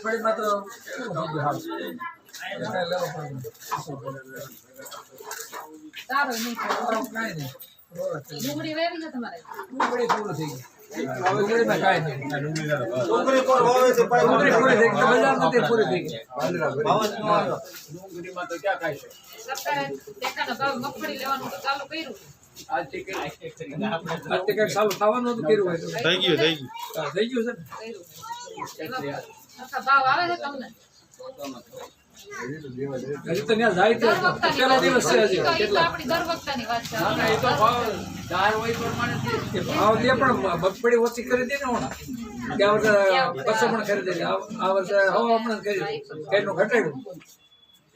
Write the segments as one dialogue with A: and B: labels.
A: પણ માં તો.
B: સારું નહીં. ડુંગળી વેરી છે તમારે?
A: ડુંગળી પૂરું થઈ ગઈ. થઈ
C: ગયું થઈ ગયું.
A: મગફળી ઓછી કરી દે ને હમણાં. ગયા વર્ષે બસો પણ ખરીદી હતી. આ વર્ષે હવા હમણાં કરી. ઘટાડ્યું.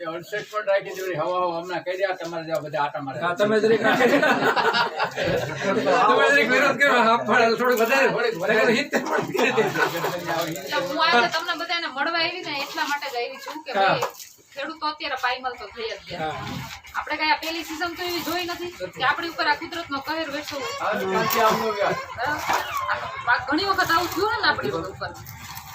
D: અડસઠ પણ રાખી દીધી હવા હવા હમણાં કરી રહ્યા તમારે જેવા બધા આટા મારે.
A: તમે જરીક તમે જરીક વિરોધ કર્યો હા, પણ થોડું વધારે હિત પણ કરી દે.
B: એટલે હું આજે તમને બધાને મળવા આવી ને એટલા માટે જ આવી છું કે ખેડૂતો અત્યારે પાયમલ તો થઈ જ ગયા. આપણે કઈ આ પેલી સીઝન તો એવી જોઈ નથી કે આપણી ઉપર આ કુદરત નો કહેર વેઠો
D: કાલથી આવનું વ્યાજ.
B: ઘણી વખત આવું થયું ને આપણી ઉપર.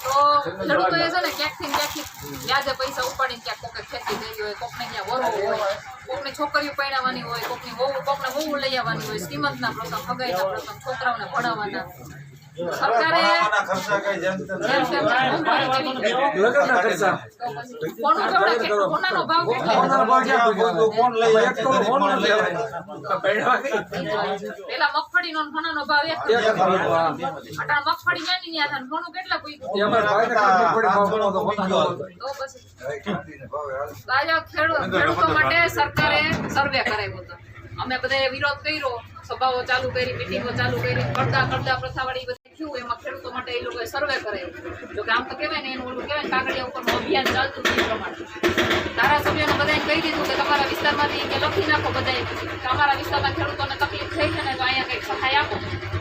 B: તો ખેડૂતો એ છે ને, ક્યાંકથી ક્યાંકથી વ્યાજે પૈસા ઉપાડીને ક્યાંક કોકે ખેતી કરી હોય, કોકને ક્યાં વરો હોય, કોકની છોકરીઓ પરણાવવાની હોય, કોકની વહુ, કોકને વહુ લઈ આવવાની હોય, શ્રીમંતના પ્રસંગ, હગાઈના પ્રસંગ, છોકરાઓને ભણાવવાના. કેટલું કેટલો ને ભાવ મગફળી ને ફણું કેટલા
A: મગફળી ભાવ ભાવ.
B: તો પછી. તો આજે ખેડૂ- ખેડૂતો માટે સરકારે સર્વે કરાવ્યો હતો. અમે બધા વિરોધ કર્યો સભાઓ ચાલુ કરી મિટિંગો ચાલુ કરી પડદા પડદા પ્રથાવાળી બધી થયું એમાં ખેડૂતો માટે એ લોકોએ સર્વે કરાવ્યો જો કે આમ તો કહેવાય ને એનું ઓલું કહેવાય કાગળિયા ઉપરનું અભિયાન ચાલતું હતું એ પ્રમાણે. ધારાસભ્યોને બધાએ કહી દીધું કે તમારા વિસ્તારમાંથી કે લખી નાખો બધાએ કે અમારા વિસ્તારમાં ખેડૂતોને તકલીફ થઈ છે ને તો અહીંયા કંઈક સહાય આપો.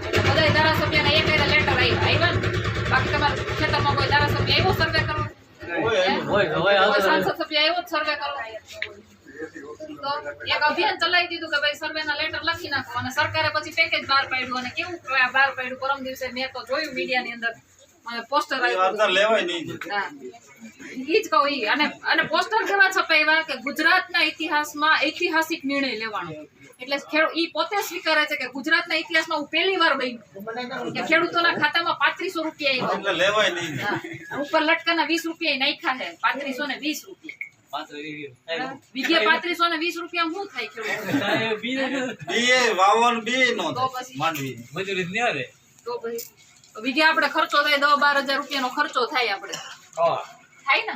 B: એટલે બધાએ ધારાસભ્યને એક એક લેટર આવ્યા આવ્યા ને? બાકી તમારા ખેતરમાં કોઈ ધારાસભ્ય એવો સર્વે કરો કોઈ સાંસદ સભ્ય એવો જ સર્વે કરવા? તો એક અભિયાન ચલાવી દીધું કે ભાઈ સર્વેના લેટર લખી નાખો અને સરકારે પછી પેકેજ બહાર પાડ્યું અને કેવું બહાર પાડ્યું? પરમ દિવસે મેં તો જોયું મીડિયાની અંદર. પોસ્ટર. અને અને પોસ્ટર કેવા છપાવ્યા કે ગુજરાતના ઇતિહાસમાં ઐતિહાસિક નિર્ણય લેવાનો. એટલે ખેડૂત ઈ પોતે સ્વીકારે છે કે ગુજરાતના ઇતિહાસમાં હું પહેલી વાર બન્યું. કે ખેડૂતોના ખાતામાં પાંત્રીસો રૂપિયા. ઉપર લટકાના વીસ રૂપિયા નાખ્યા છે. પાંત્રીસો ને વીસ રૂપિયા. વિઘે પાંત્રીસો ને વીસ રૂપિયા શું થાય ખેડૂત?
E: બી વાવવાનું બી નો
B: તો
E: થાય.
B: પછી?
E: માંડવી
B: તો પછી? વિઘે આપણે ખર્ચો થાય દસ બાર હજાર રૂપિયાનો ખર્ચો થાય આપણે. થાય ને?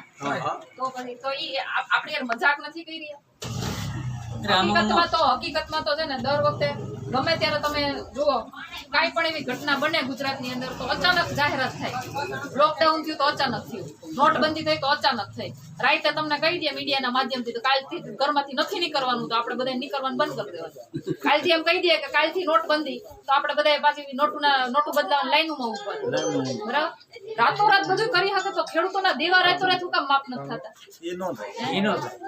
B: તો પછી? તો ઈ આપ- આપણે મજાક નથી કરી હકીકતમાં તો હકીકતમાં તો છે ને દર વખતે ગમે ત્યારે તમે જુઓ કાંઈ પણ એવી ઘટના બને ગુજરાતની અંદર તો અચાનક જાહેરાત થાય. લોકડાઉન થયું તો અચાનક થયું. નોટબંધી થઈ તો અચાનક થઈ. રાઈતે તમને કહી દે મીડિયાના માધ્યમથી તો કાલથી ઘરમાંથી નથી નીકળવાનું તો આપણે બધા નીકળવાનું બંધ કરી દેવાનું. કાલથી એમ કહી દે કે કાલથી નોટબંધી તો આપણે બધા પાછી નોટના નોટું બદલાવાની લાઈનમાં ઊભા બરાબર? રાતોરાત બધું કરી શકે તો ખેડૂતોના દેવા રાતોરાત હું કામ માફ નથી થતા?
E: એ નો થાય.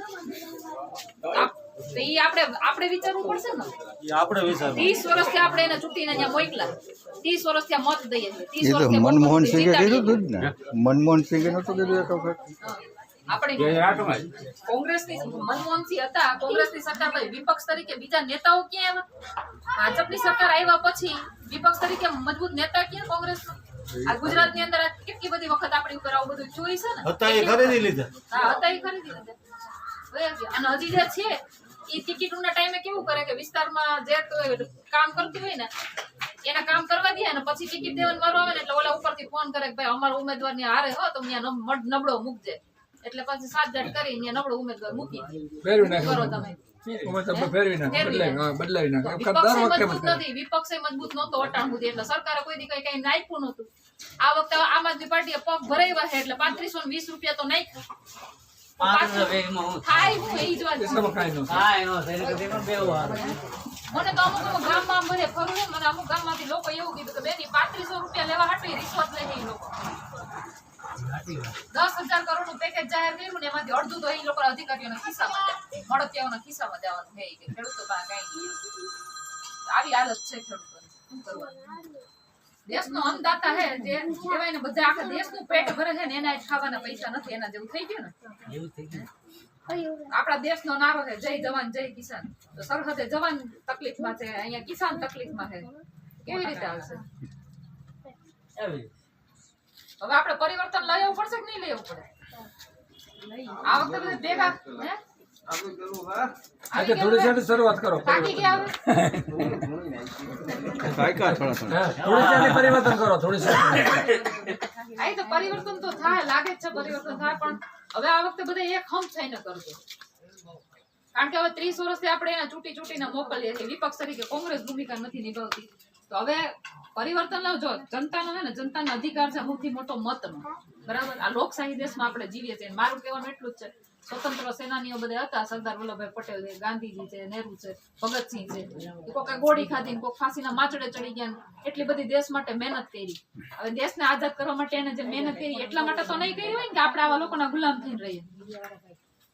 B: આપ- તો ઈ આપણે આપણે વિચારવું પડશે ને?
E: ઈ આપણે વિચારવું.
B: ત્રીસ વર્ષથી આપણે એને ચૂંટીને અહીંયા મોકલા. ત્રીસ વર્ષથી આ મત દઈએ છીએ. ત્રીસ
F: એ તો
B: વર્ષથી
F: મનમોહન સિંહે કીધું તું જ ને. મનમોહન સિંહે નતું કીધું એક વખત
B: આપણે કોંગ્રેસની મનમોહનસિંહ હતા. કોંગ્રેસની સરકાર પછી વિપક્ષ તરીકે બીજા નેતાઓ ક્યાં આવ્યા ભાજપની સરકાર આવ્યા પછી વિપક્ષ તરીકે મજબૂત નેતા ક્યાં કોંગ્રેસનો? આ ગુજરાતની અંદર કેટલી બધી વખત આપણી ઉપર આવું બધું જોઈ છે ને?
E: હતા એ ખરીદી લીધા.
B: હા હતા એ ખરીદી લીધા. અને હજી જે છે એ ટિકિટના ટાઈમે કેવું કરે કે વિસ્તારમાં જે કામ કરતી હોય ને એના કામ કરવા દે ને પછી ટિકિટ દેવાનું મારવા આવે ને એટલે ઓલા ઉપરથી ફોન કરે કે ભાઈ અમારા ઉમેદવારની હારે હો તો અહીંયા નબળો મૂકજે. એટલે પછી સાત જાટ કરી અહીંયા નબળો ઉમેદવાર મૂકી. કરો તમે. વિપક્ષે મજબૂત નહોતો અટાણ સુધી. એટલે સરકારે કોઈ દી કઈ કઈ નાખ્યું નહોતું. આ વખતે આમ આદમી પાર્ટીએ પગ ભરાવ્યા છે એટલે પાંત્રીસો વીસ રૂપિયા તો નાખ્યા. થાય હું એ જ. મને તો અમુક અમુક ગામમાં બધે ફરવું ને, મને અમુક ગામમાંથી લોકો એવું કીધું કે બેની પાંત્રીસો રૂપિયા લેવા હાટવી રિશ્વત લે લોકો. દસ હજાર કરોડનું પેકેજ જાહેર કર્યું ને એમાંથી અડધું તો એ લોકો અધિકારીઓના ખિસ્સામાં જાય. મળતિયાઓના ખિસ્સામાં દેવાનું છે ઈ કે ખેડૂતો પાસે કઈ આવી હાલત છે ખેડૂતો શું કરવાનું? દેશનો અન્નદાતા હે જે કહેવાય ને બધા આખા દેશનું પેટ ભરે છે ને એના ખાવાના પૈસા નથી એના જેવું થઈ ગયું ને?
E: એવું થઈ ગયું.
B: આપણા દેશનો નારો છે જય જવાન જય કિસાન. તો સરહદે જવાન તકલીફમાં છે અહીંયા કિસાન તકલીફમાં છે. કેવી રીતે આવશે? હવે આપણે પરિવર્તન લઈ આવવું પડશે કે નહીં લઈ આવવું પડે? આ વખતે બધા ભેગા હે?
A: આજે થોડી સાથે શરૂઆત કરો.
F: થોડા
A: સાથે પરિવર્તન કરો થોડી સાથે
B: આ પરિવર્તન તો થાય લાગે છે પરિવર્તન થાય પણ હવે આ વખતે બધા એક હમ થઈને કરજો. કારણ કે હવે ત્રીસ વર્ષથી આપણે એને ચૂંટી ચૂંટીને મોકલીએ છીએ. વિપક્ષ તરીકે કોંગ્રેસ ભૂમિકા નથી નિભાવતી. તો હવે પરિવર્તન લાવજો. જનતાનો હે ને જનતાનો અધિકાર છે સૌથી મોટો મતનો. બરાબર? આ લોકશાહી દેશમાં આપણે જીવીએ છીએ. મારું કહેવાનું એટલું જ છે. સ્વતંત્ર સેનાનીઓ બધા હતા. સરદાર વલ્લભભાઈ પટેલ છે, ગાંધીજી છે, નેહરુ છે, ભગતસિંહ છે. કોકે ગોળી ખાધી કોક ફાંસીના માચડે ચડી ગયા એટલી બધી દેશ માટે મહેનત કરી. હવે દેશને આઝાદ કરવા માટે એને જે મહેનત કરી, એટલા માટે તો નહીં કરી હોય ને કે આપણે આવા લોકોના ગુલામ થઈને રહીએ.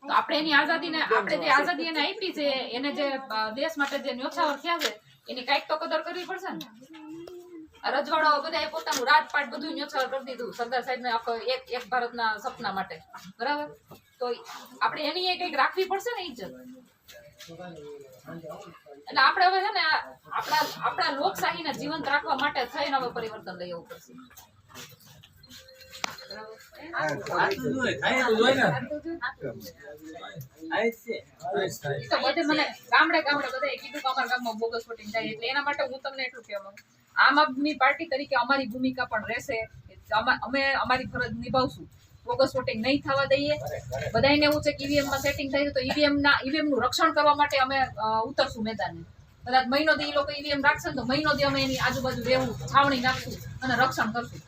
B: તો આપણે એની આઝાદીને, આપણે જે આઝાદી એને આપી છે, એને જે દેશ માટે જે ન્યોછાવર થયા છે, એની કાંઈક તો કદર કરવી પડશે ને? રજવાડાઓ બધા પોતાનું રાજપાટ બધું ન્યોછાવર કરી દીધું સરદાર સાહેબને આખો એક એક ભારતના સપના માટે. બરાબર? તો આપણે એની એ કંઈક રાખવી પડશે ને ઇજ્જત એટલે આપણે હવે છે ને આપણા આપણા લોકશાહીને જીવંત રાખવા માટે થઈને હવે પરિવર્તન લઈ આવવું પડશે.
A: ને
B: ગામડે ગામડે બધા કીધું અમારા ગામમાં બોગસ વોટિંગ થાય એટલે એના માટે હું તમને એટલું કહેવા માંગુ આમ આદમી પાર્ટી તરીકે અમારી ભૂમિકા પણ રહેશે. અમા- અમે અમારી ફરજ નિભાવશું. બોગસ વોટિંગ નહીં થવા દઈએ. બધાને એવું છે કે ઈવીએમમાં સેટિંગ થાય છે તો ઈવીએમના ઈવીએમનું રક્ષણ કરવા માટે અમે ઉતરશું મેદાને. કદાચ મહિનો દી ઈ લોકો ઈવીએમ રાખશે તો મહિનો દી અમે એની આજુબાજુ રહેવું, છાવણી નાખશું અને રક્ષણ કરશું.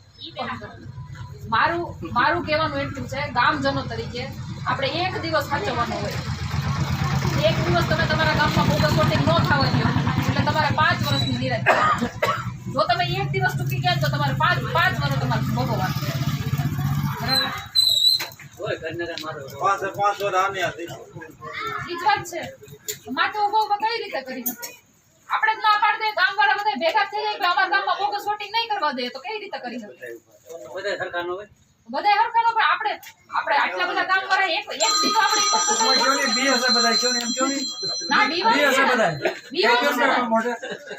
B: મારું મારું કહેવાનું એટલું છે, ગામજનો તરીકે આપણે એક દિવસ સાચવવાનો હોય. એક દિવસ તમે તમારા ગામમાં બોગસ વોટિંગ ન થવા દો. દિવસ ચૂકી ગયા તો તમારે પાંચ પાંચ વર્ષ તમારે ભોગવવાનું આપણે જ ના પાડી ગામ વાળા બધા ભેગા થઈ જાય અમારા ગામમાં બોગસ વોટિંગ નહીં કરવા દે તો કઈ રીતે કરી શકે
E: બધા નો
B: બધા હરખાનો પણ આપણે આપણે આટલા બધા કામ કરે એક એક દીધો આપણે
A: કોઈ કયો નહીં, બી હશે બધા કયો એમ કયો.
B: ના બી
A: બી હશે
B: છે.
A: બધા
B: છે.
A: નહીં, મોઢે?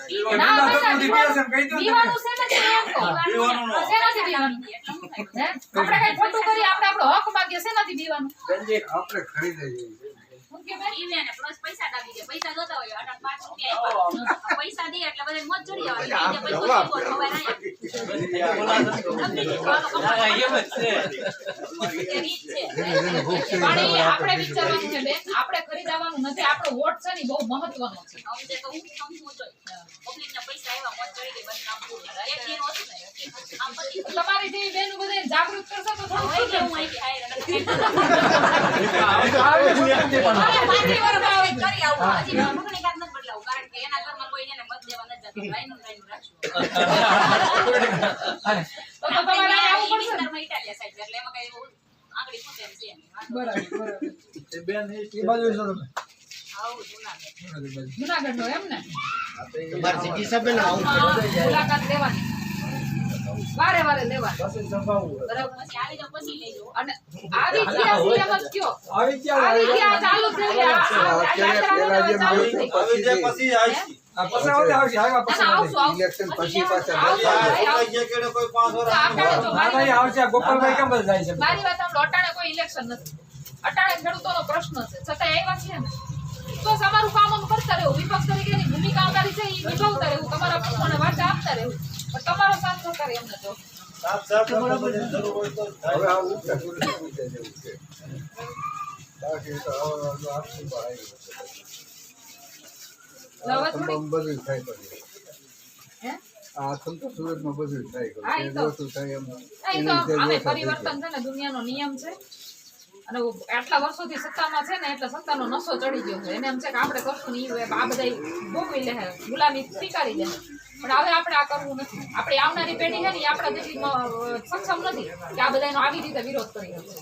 B: ઈ- ના,
A: તો બી હશે એમ કહી દો વાનું
B: છે શેનાથી એમ કહું?
C: બીવાનું નો.
B: શેનાથી બીવાનું? હે? આપણે કઈ ખોટું કરીએ આપણે આપણો હક માંગ્યો શેનાથી નથી
F: આપણે ખરીદે
B: હું કે ભાઈ,
G: ઈવે પૈસા દે હોય અઢાર પાંચ રૂપિયા આપ્યા. પૈસા દે એટલે બધા મોજ જોડી આવે એટલે પૈસો
B: આપણે વિચારવાનું છે બેન આપણે ખરીદાવાનું નથી આપણો વોટ છે? ને બહુ મહત્વનો છે તમારી જેવી બેન બધા જાગૃત કરશો તો થોડું
G: જુનાગઢ.
B: જુનાગઢ નો એમ ને?
E: તમારી સિટી સાહેબ ને આવું
B: મુલાકાત લેવાની. વારે વારે લેવાની બરાબર
G: પછી આવી જાવ પછી લઈ.
B: અને આવી ગયા છે એમ કયો?
A: આવી ગયા
B: આવી. ગયા ચાલુ થઈ ગયા.
C: આવી જાય પછી આવીશ.
A: આ પછી આવશે, આવશે, આવ્યા પછી
B: ના, ના,
A: આવશે.
B: આવશું, આવશું.
F: ઇલેક્શન પછી પાછા
B: આવશું,
C: આ
B: ભાઈ,
C: છોકરા
B: આવશું.
C: જે કેડે કોઈ પાંચ વાર
B: અટાણે ખેડૂતો
A: ના,
B: પ્રશ્ન છે. છતાં એવા છે ને તો તમારું કામ અમે કરતા રહેવું. વિપક્ષ તરીકેની ભૂમિકા અમારી છે એ નિભાવતા રહેવું. તમારા પ્રશ્નોને વાંચા આપતા રહેવું. પણ તમારો સહકાર એમને પરિવર્તન છે ને દુનિયાનો નિયમ છે અને આટલા વર્ષોથી સત્તામાં છે ને એટલે સત્તાનો નશો ચડી ગયો છે એને એમ છે કે આપણે કરશું નહીં આ બધા ભોગવી લે ગુલામી સ્વીકારી લે પણ હવે આપણે આ કરવું નથી. આપણે આવનારી પેઢી છે ને આપણા જેટલી સક્ષમ નથી કે આ બધાનો આવી રીતે વિરોધ કરી શકશે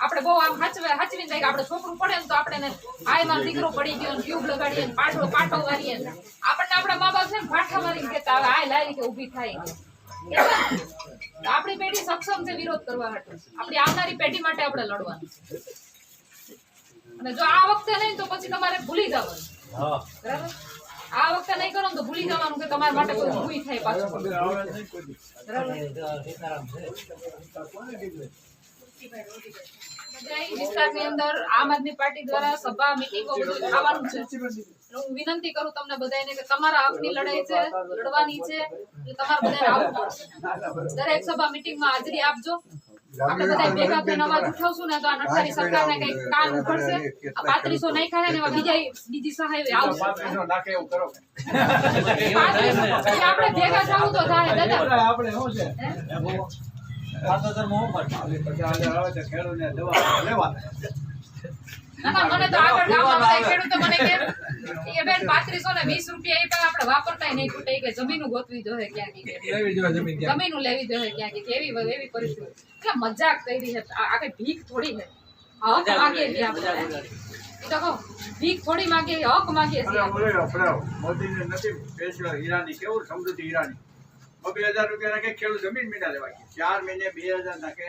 B: આપણે બહુ આમ હાચવે હાચવીને જાય કે આપણે છોકરું પડે ને તો આપણે આયમાં દીકરો પડી ગયો ટ્યુબ લગાડીએ ને પાટો પાટો વારીએ આપણને આપણા મા બાપ છે ને પાઠા મારીને કહેતા હવે આય લારી કે ઊભી થાય. આપણી પેઢી સક્ષમ છે વિરોધ કરવા માટે. આપણી આવનારી પેઢી માટે આપણે લડવાનું અને જો આ વખતે નહીં તો પછી તમારે ભૂલી જવાનું. બરાબર? આ વખતે નહીં કરો તો ભૂલી જવાનું કે તમારા માટે કોઈ ઊભી થાય પાછું. વિસ્તારની અંદર આમ આદમી પાર્ટી દ્વારા સભા મિટિંગો બધું થવાનું છે. હું વિનંતી કરું તમને બધાને કે તમારા હકની લડાઈ છે લડવાની છે તમારે બધાને આવવું પડશે. દરેક સભા મિટિંગમાં હાજરી આપજો. આપણે બધા ભેગા થઈને અવાજ ઉઠાવશું ને તો આ નઠારી સરકારને કઈ કાન ઉઘડશે આ પાંત્રીસો નહીં ખાય ને એવા બીજા બીજી સહાય આવશે આપણે ભેગા થવું તો થાય દાદા
D: આપણે શું છે
C: પાંચ હજારમાં હું પાડું?
D: પછી આવે છે ખેડૂતને દવા લેવા
B: ના ના મને તો આગળ ગામમાં બધા ખેડૂતો મને કે કે બેન પાંત્રીસો ને વીસ રૂપિયા એ પણ આપણે વાપરતાય નહીં ખૂટે. કે જમીનું ગોતવી જોઈએ ક્યાંક ઈ કે.
A: લેવી જોઈએ જમીન
B: લેવી જોઈએ ક્યાંક એવી એવી પરિસ્થિતિ. એટલે મજાક કરી છે. આ આ ભીખ થોડી છે. હક માંગીએ છીએ આપણે. તો કહું ભીખ થોડી માંગીએ હક માંગીએ છીએ
D: અરે બોલો બોલો મોદીને નથી સ્પેશિયલ હીરાની કેવું સમૃદ્ધિ હીરાની બે હજાર રૂપિયા નાખે ખેડૂત જમીન મીડા લેવા. ચાર મહિને બે હજાર નાખે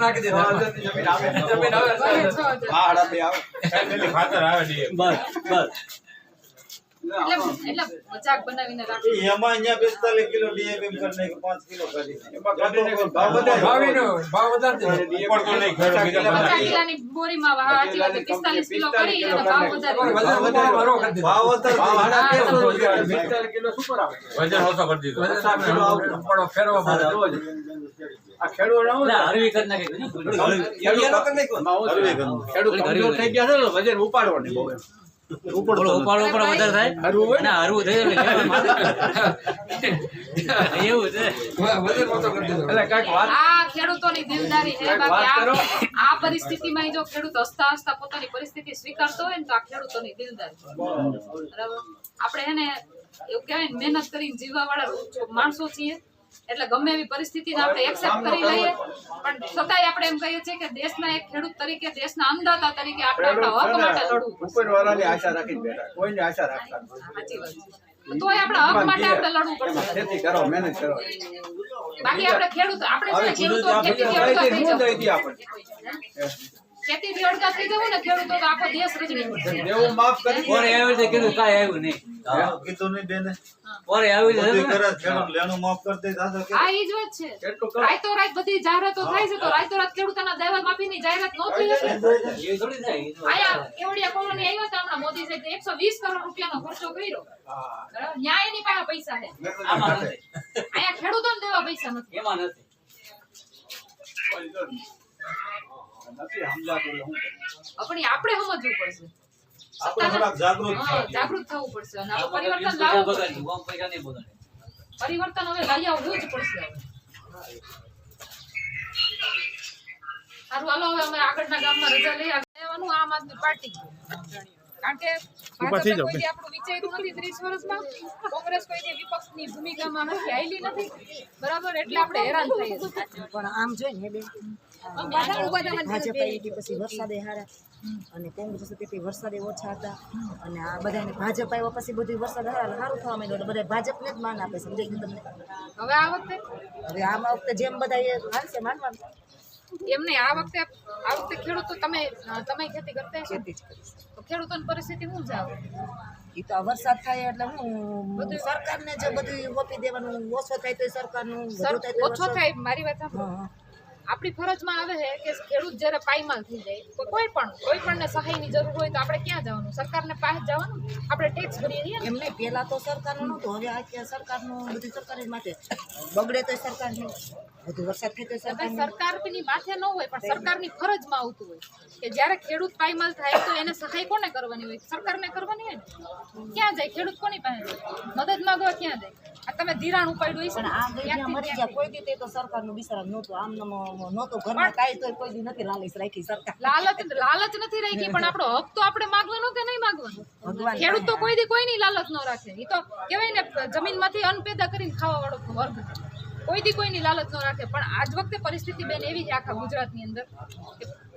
A: નાખી
D: જમીન આવે.
A: જમીન આવે.
C: એમાં અહીંયા પિસ્તાલીસ કિલો DAP એમ કરીને પાંચ કિલો કરી
D: ભાવ વધારે.
C: ખેડૂત
B: કરી
A: કરી
C: થઈ ગયા.
A: કરી
E: કરી
D: છે, થઈ ગયા છે ને, વજન ઉપાડવો એમ.
E: ઉપાડો ઉપર વધારે થાય?
D: હરવું ના?
E: હરવું થઈ જાય એવું છે.
A: કરી
D: એટલે વાત
B: આ ખેડૂતોની દિલદારી છે બાકી આ આ પરિસ્થિતિમાં જો ખેડૂત હસતા હસતા પોતાની પરિસ્થિતિ સ્વીકારતો હોય ને તો આ ખેડૂતોની દિલદારી છે. બરાબર? આપણે એને એવું કહેવાય મહેનત કરીને જીવવા વાળા માણસો છીએ. એટલે ગમે એવી પરિસ્થિતિને આપણે એક્સેપ્ટ કરી લઈએ. પણ છતાંય આપણે એમ કહીએ છીએ કે દેશના એક ખેડૂત તરીકે દેશના અન્નદાતા તરીકે આપણે આપણા હક માટે લડવું.
D: ઉપરવાળાની આશા રાખીને બેઠા કોઈને આશા રાખતા નથી.
B: સાચી વાત તોય આપણા હક માટે આપણે લડવું પડશે.
D: ખેતી કરો મહેનત કરો.
B: બાકી આપણે ખેડૂત આપણે છે ખેડૂતો ખેતી
D: કઈ
B: થઈ જવું ને ખેડૂતો તો આખો દેશ રજડી
D: દેવું માફ કરી
E: પોરે આવી રીતે કીધું કાંઈ આવ્યું નહીં.
C: કીધું નહીં બેને.
E: પોરે આવી રીતે
C: કરે ખેડૂત લેણું માફ કરી દે દાદા કે.
B: આ ઈ જ વાત છે. રાતો રાત બધી જાહેરાતો થાય છે તો રાતો રાત ખેડૂતોના દેવા માફીની જાહેરાત ન થઈ હશે?
E: એ થોડી થાય
B: આયા કેવડિયા કોલોની આવ્યા હતા હમણાં મોદી સાહેબ એકસો વીસ કરોડ રૂપિયાનો ખર્ચો કર્યો.
D: હા.
B: ન્યાય એની પાસે પૈસા છે.
E: આમાં નથી.
B: અહીંયા ખેડૂતોને દેવા પૈસા નથી.
E: એમાં નથી.
D: નથી સમજાતું એટલે?
B: પણ આપણે સમજવું પડશે.
C: આપણે થોડાક જાગૃત
B: જાગૃત થવું પડશે અને આ પરિવર્તન લાવવું પડશે.
E: ઓમ પૈસા નહીં બગાડે.
B: પરિવર્તન હવે લઈ આવવું જ પડશે સારું હાલો હવે અમે આગળના ગામમાં રજા લઈ આવવાનું આમ આદમી પાર્ટી. કારણ કે ભાજપે કોઈ આપણું વિચાર્યું નથી ત્રીસ વર્ષમાં. કોંગ્રેસ કોઈ વિપક્ષની ભૂમિકામાં નથી આવેલી નથી. બરાબર? એટલે આપણે હેરાન થઈએ
H: પણ આમ જોઈ ને બેન ભાજપ આવી પછી વરસાદે હારા. અને કોંગ્રેસ હતી તે વરસાદે ઓછા હતા. અને આ બધાને ભાજપ આવ્યા પછી બધું વરસાદ હારા સારું થવા માંડ્યું. એટલે બધા ભાજપને જ માન આપે સમજાય ગયું તમને?
B: હવે આ વખતે?
H: હવે આમાં વખતે જેમ બધા એ માનશે માનવાનું.
B: એમ નહીં આ વખતે આ વખતે ખેડૂતો તમે તમે ખેતી કરતા
H: ખેતી જ કરીશ.
B: ખેડૂતોની પરિસ્થિતિ શું છે
H: એ તો આ વરસાદ થાય એટલે હું સરકારને જે બધું ઓપી દેવાનું ઓછો થાય તો સરકારનું
B: ઓછો થાય મારી વાત સાંભળો. આપણી ફરજમાં આવે છે કે ખેડૂત જ્યારે પાયમાલ થઈ જાય તો કોઈ પણ કોઈ પણને સહાયની જરૂર હોય તો આપણે ક્યાં જવાનું? સરકારને પાસે જવાનું? આપણે ટેક્સ ભરીએ છીએ ને
H: પહેલાં તો સરકારનું નહોતું હવે આ સરકારનું બધી સરકારી માટે બગડે તો સરકારનું વધુ વરસાદ થાય તો
B: તો
H: સરકારની.
B: માથે ન હોય પણ સરકારની ફરજમાં આવતું હોય. કે જ્યારે ખેડૂત પાયમાલ થાય તો એને સહાય કોને કરવાની હોય? સરકારને કરવાની હોય ક્યાં જાય? ખેડૂત કોની પાસે? મદદ માંગવા ક્યાં જાય? તમે ધિરાણ ઉપાડ્યું છે
H: પણ આ
B: ગયા
H: મરી ગયા? કોઈ દી તે સરકારનું બિચારા નહોતું. આમ નહોતું ઘરમાં કાંઈ તો કોઈ દી નથી લાલચ રાખી સરકાર.
B: લાલચ લાલચ નથી રાખી પણ આપણો હક તો આપણે માંગવાનો કે નહીં માંગવાનો? ખેડૂત તો કોઈ દી કોઈની લાલચ ન રાખે. એ તો કહેવાય ને જમીનમાંથી અન્ન પેદા કરીને ખાવા વાળો વર્ગ કોઈ દી કોઈની લાલચ ન રાખે. પણ આજ વખતે પરિસ્થિતિ બેન એવી છે આખા ગુજરાતની અંદર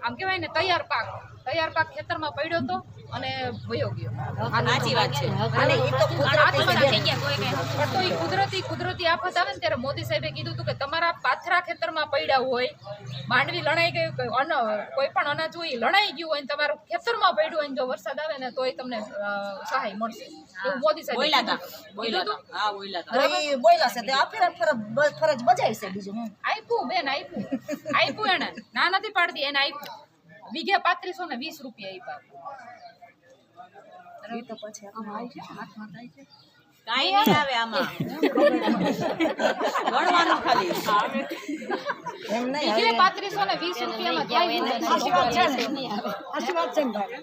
B: આમ કહેવાય ને તૈયાર પાક. તૈયાર પાક ખેતરમાં પડ્યો તો અને વયો ગયો.
G: સાચી વાત છે.
H: અને એ તો
B: તો એ કુદરતી કુદરતી આફત આવે ને ત્યારે મોદી સાહેબે કીધું હતું કે તમારા પાથરા ખેતરમાં પડ્યા હોય માંડવી લણાઈ ગયું અન કોઈ પણ અનાજ હોય લણાઈ ગયું હોય તમારું ખેતરમાં પડ્યું હોય જો વરસાદ આવે ને તો એ તમને સહાય મળશે. એવું મોદી સાહેબ
G: બોલ્યા હતા? બોલ્યા હા બોલ્યા હતા
H: હવે એ બોલ્યા છે તે આ ફરજ ફરજ ફરજ બજાવી છે બીજું
B: આપ્યું બેન આપ્યું આપ્યું એને. ના નથી પાડતી એને આપ્યું વીઘે પાંત્રીસો ને વીસ રૂપિયા આપ્યા
H: એ તો પછી
B: હાથમાં થાય છે.
G: કાંઈ નહીં આવે આમાં. ગણવાનું ખાલી.
H: એમ નહીં
B: પાંત્રીસો ને વીસ રૂપિયામાં ક્યાંય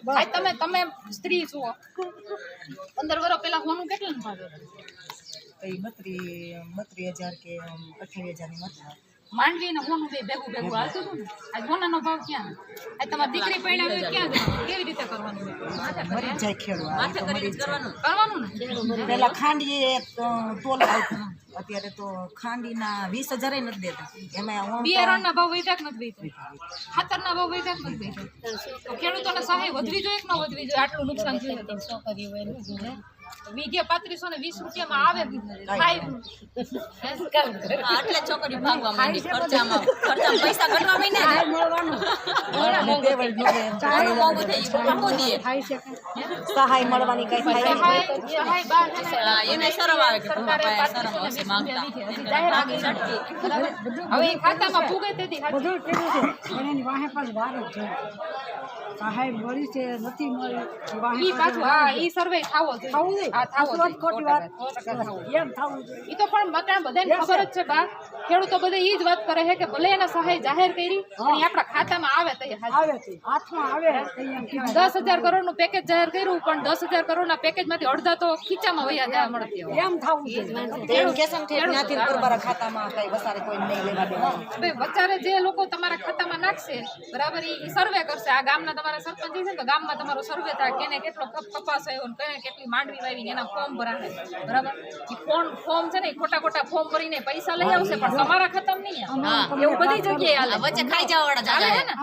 B: ભાઈ. તમે તમે સ્ત્રી છો. પંદર વર્ષ પેલા હોનું કેટલા ભાવ?
H: કઈ બત્રી બત્રી હજાર કે અઠાવીસ હજારની મત
B: માંડવી ને હોનું બે ભેગું ભેગું હાલતું હતું ને આજ હોનાનો ભાવ ક્યાં? આજ તમારી દીકરી પરણાવી હોય ક્યાં કેવી રીતે કરવાનું?
H: મરી જાય
G: માથે
B: ને?
H: પેલા ખાંડી એક તોલ આવતું અત્યારે તો ખાંડીના વીસ હજાર નથી દેતા. એમાં
B: બિયારણના ભાવ વધ્યા કે નથી વધ્યા? ખાતરના ભાવ વધ્યા કે નથી વધ્યા? તો ખેડૂતોને સહાય વધવી જોઈએ કે ન વધવી જોઈએ? આટલું નુકસાન થયું તો. હે? તો વીઘે પાંત્રીસો ને વીસ રૂપિયામાં આવે.
G: એટલે છોકરી ભાગવા માંડી ખર્ચામાં. પૈસા ઘટવા
H: સહાય મળવાની કઈ થાય?
G: એને શરમ આવે કે?
B: હવે ખાતામાં ફૂગે તેથી
I: બધું છે. પણ એની વાહે પાછું વાર જ છે સહાય મળી છે નથી મળી
B: ઈ પાછું હા ઈ સર્વે થાવો જોઈએ.
I: થાવું જોઈએ.
B: હા થાવો જોઈએ.
I: ખોટી વાત. એમ થાવું જોઈએ.
B: ઈ તો પણ મકાન બધાને ખબર જ છે બા. ખેડૂતો બધે ઈ જ વાત કરે છે કે ભલે એને સહાય જાહેર કરી પણ આપણા ખાતામાં આવે તો
I: આવે છે. હાથમાં આવે તો એમ કહેવાય
B: દસ હજાર કરોડનું પેકેજ જાહેર કર્યું પણ દસ હજાર કરોડ ના પેકેજમાંથી અડધા તો ખીચામાં વયા જવા મળતી
I: એમ થાવું જોઈએ?
H: ખાતામાં કઈ વસારે કોઈ નહીં લેવા દેવાનું
B: વચારે જે લોકો તમારા ખાતામાં નાખશે બરાબર ઈ સર્વે કરશે. આ ગામના તમારા સરપંચ છે તો ગામમાં તમારો સર્વે થાય કેને કેટલો કપ કપાસ આવ્યો ને કેને કેટલી માંડવી વાવી એના ફોર્મ ભરાશે બરાબર? ઈ ફોર્મ ફોર્મ છે ને ખોટા ખોટા ફોર્મ ભરીને પૈસા લઈ આવશે પણ તમારા ખતમ નહીં એવું બધી જગ્યાએ હાલે.
G: વચ્ચે ખાઈ જવા વાળા
B: ને?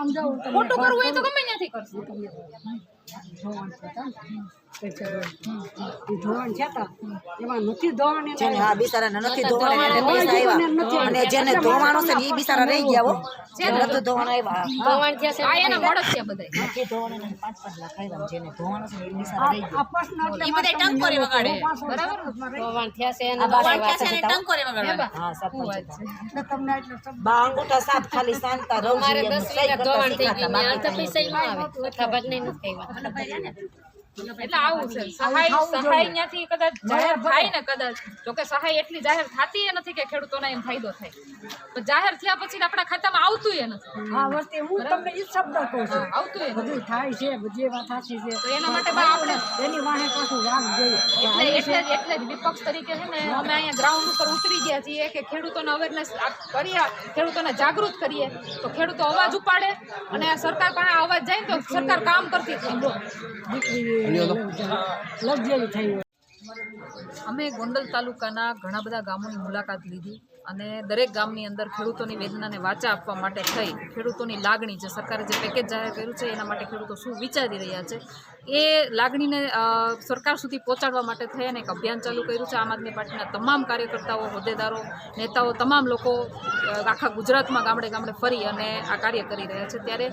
I: તો
B: ખોટું કરવું એ તો ગમે ત્યાંથી કરશે.
I: ધોવાણ ને. પૈસા ધોવાણ. એ ધોવાણ એમાં નથી ધોવાણ એને
H: જેને હા બિચારાને નથી ધોવાના એને પૈસા આવ્યા. અને જેને ધોવાનો છે ને એ બિચારા રહી ગયા હો. જેને નથી ધોવાના આવ્યા.
B: આ એના મળત છે બધાય
H: નથી ધોવાના એને પાંચ પાંચ લાખ આવ્યા જેને ધોવાનો છે એ બિચારા રહી ગયા.
I: આ પ્રશ્ન એટલે
G: ઈ બધાય ટંકોરી વગાડે.
B: બરાબર?
H: આ બાર
G: ભગવાન
H: વાત
G: ક્યાં છે ને ટંકોરી વગાડવાના
H: હા સરપંચ
I: એટલે તમને એટલો
H: બા અંગૂઠા સાત ખાલી શાંતા રવજી એમ સહી કરતા શીખાતા બાકી કઈ નહોતું.
B: એટલે આવું છે. સહાય સહાય ત્યાંથી કદાચ જાહેર થાય ને કદાચ. જો કે સહાય એટલી જાહેર થતી એ નથી કે ખેડૂતોને એમ ફાયદો થાય. પણ જાહેર થયા પછી આપણા ખાતામાં આવતું એ નથી.
I: હા વસ્તુ હું તમને એ શબ્દ કહું છું.
B: આવતું એ
I: બધું થાય છે બધી વાત સાચી છે.
B: તો એના માટે આપણે
I: એની વાહે પાછું રાગ જોઈએ.
B: એટલે એટલે જ એટલે જ વિપક્ષ તરીકે છે ને અમે અહીંયા ગ્રાઉન્ડ ઉપર ઉતરી ગયા છીએ કે ખેડૂતોને અવેરનેસ કરીએ ખેડૂતોને જાગૃત કરીએ. તો ખેડૂતો અવાજ ઉપાડે અને સરકાર પાસે અવાજ જાય તો સરકાર કામ કરતી થઈ અમે ગોંડલ તાલુકાના ઘણા બધા ગામોની મુલાકાત લીધી. અને દરેક ગામની અંદર ખેડૂતોની વેદનાને વાચા આપવા માટે થઈ ખેડૂતોની લાગણી જે સરકારે જે પેકેજ જાહેર કર્યું છે, એના માટે ખેડૂતો શું વિચારી રહ્યા છે, એ લાગણીને સરકાર સુધી પહોંચાડવા માટે થઈ અને એક અભિયાન ચાલુ કર્યું છે. આમ આદમી પાર્ટીના તમામ કાર્યકર્તાઓ, હોદ્દેદારો, નેતાઓ, તમામ લોકો આખા ગુજરાતમાં ગામડે ગામડે ફરી અને આ કાર્ય કરી રહ્યા છે. ત્યારે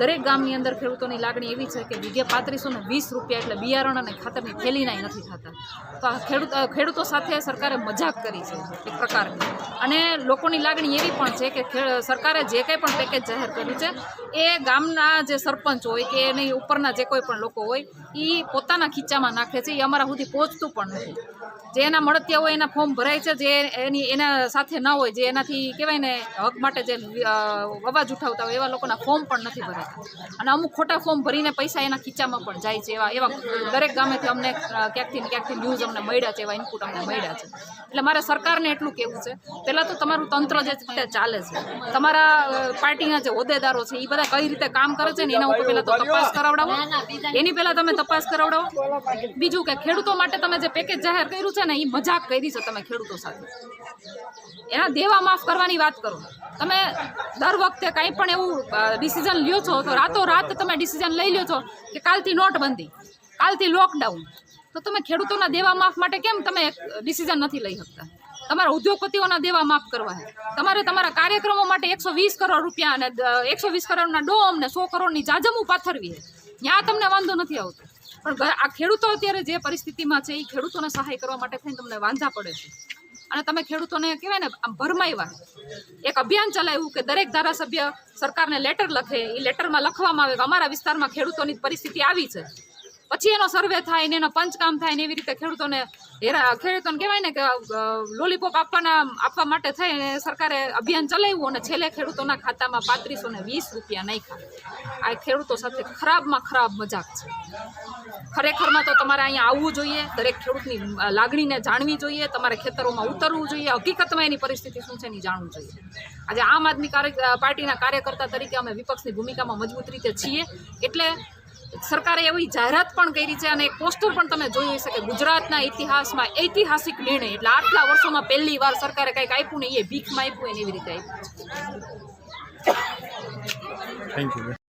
B: દરેક ગામની અંદર ખેડૂતોની લાગણી એવી છે કે વીઘે પાંત્રીસો ને વીસ રૂપિયા એટલે બિયારણ અને ખાતરની થેલીનાય નથી થતા. તો આ ખેડૂત ખેડૂતો સાથે સરકારે મજાક કરી છે, એક પ્રકારની. અને લોકોની લાગણી એવી પણ છે કે સરકારે જે કંઈ પણ પેકેજ જાહેર કર્યું છે, એ ગામના જે સરપંચ હોય કે એની ઉપરના જે કોઈ પણ લોકો હોય એ પોતાના ખીચામાં નાખે છે એ અમારા સુધી પહોંચતું પણ નથી. જે એના મળતિયા હોય, એના ફોર્મ ભરાય છે, જે એની, એના સાથે ન હોય, જે એનાથી કહેવાય ને, હક માટે જે અવાજ ઉઠાવતા હોય, એવા લોકોના ફોર્મ પણ નથી ભરાતા. અને અમુક ખોટા ફોર્મ ભરીને પૈસા એના ખીચામાં પણ જાય છે, એવા એવા દરેક ગામેથી અમને ક્યાંકથી ક્યાંકથી ન્યૂઝ અમને મળ્યા છે, એવા ઇનપુટ અમને મળ્યા છે. એટલે મારે સરકારને એટલું કહેવું છે, પહેલાં તો તમારું તંત્ર જે રીતે ચાલે છે. તમારા પાર્ટીના જે હોદ્દેદારો છે એ બધા કઈ રીતે કામ કરે છે ને, એના ઉપર પહેલાં તો તપાસ કરાવડાવો. એની પહેલાં તમે તપાસ કરાવડાવો. બીજું કે ખેડૂતો માટે તમે જે પેકેજ જાહેર કર્યું છે ને એ મજાક કરી છે તમે ખેડૂતો સાથે. એના દેવા માફ કરવાની વાત કરો. તમે દર વખતે કાંઈ પણ એવું ડિસિઝન લ્યો છો, તો રાતો રાત તમે ડિસિઝન લઈ લ્યો છો કે કાલથી નોટબંધી, કાલથી લોકડાઉન તો તમે ખેડૂતોના દેવા માફ માટે કેમ તમે ડિસિઝન નથી લઈ શકતા? તમારા ઉદ્યોગપતિઓના દેવા માફ કરવા છે. તમારે તમારા કાર્યક્રમો માટે એકસો વીસ કરોડ રૂપિયા અને એકસો વીસ કરોડના ડોમ ને સો કરોડની જાજમું પાથરવી છે. ત્યાં તમને વાંધો નથી આવતો. પણ આ ખેડૂતો અત્યારે જે પરિસ્થિતિમાં છે એ ખેડૂતોને સહાય કરવા માટે થઈને તમને વાંધા પડે છે. અને તમે ખેડૂતોને કહેવાય ને, આમ ભરમાવ્યા એક અભિયાન ચલાવ્યું કે દરેક ધારાસભ્ય સરકારને લેટર લખે એ લેટરમાં લખવામાં આવે કે અમારા વિસ્તારમાં ખેડૂતોની પરિસ્થિતિ આવી છે. પછી એનો સર્વે થાય ને એનો પંચકામ થાય ને એવી રીતે ખેડૂતોને હેરા ખેડૂતોને કહેવાય ને કે લોલીપોપ આપવાના, આપવા માટે થઈ અને સરકારે અભિયાન ચલાવ્યું અને છેલ્લે ખેડૂતોના ખાતામાં પાંત્રીસો ને વીસ રૂપિયા નાખ્યા. આ ખેડૂતો સાથે ખરાબમાં ખરાબ મજાક છે. ખરેખરમાં તો તમારે અહીંયા આવવું જોઈએ, દરેક ખેડૂતની લાગણીને જાણવી જોઈએ, તમારે ખેતરોમાં ઉતરવું જોઈએ, હકીકતમાં એની પરિસ્થિતિ શું છે એની જાણવું જોઈએ. આજે આમ આદમી પાર્ટીના કાર્યકર્તા તરીકે અમે વિપક્ષની ભૂમિકામાં મજબૂત રીતે છીએ, એટલે સરકારે એવી જાહેરાત પણ કરી છે અને એક પોસ્ટર પણ તમે જોઈ હશે કે ગુજરાતના ઇતિહાસમાં ઐતિહાસિક નિર્ણય, એટલે આટલા વર્ષોમાં પહેલી વાર સરકારે કંઈક આપ્યું ને એ ભીખમાં આપ્યું એને એવી રીતે આપ્યું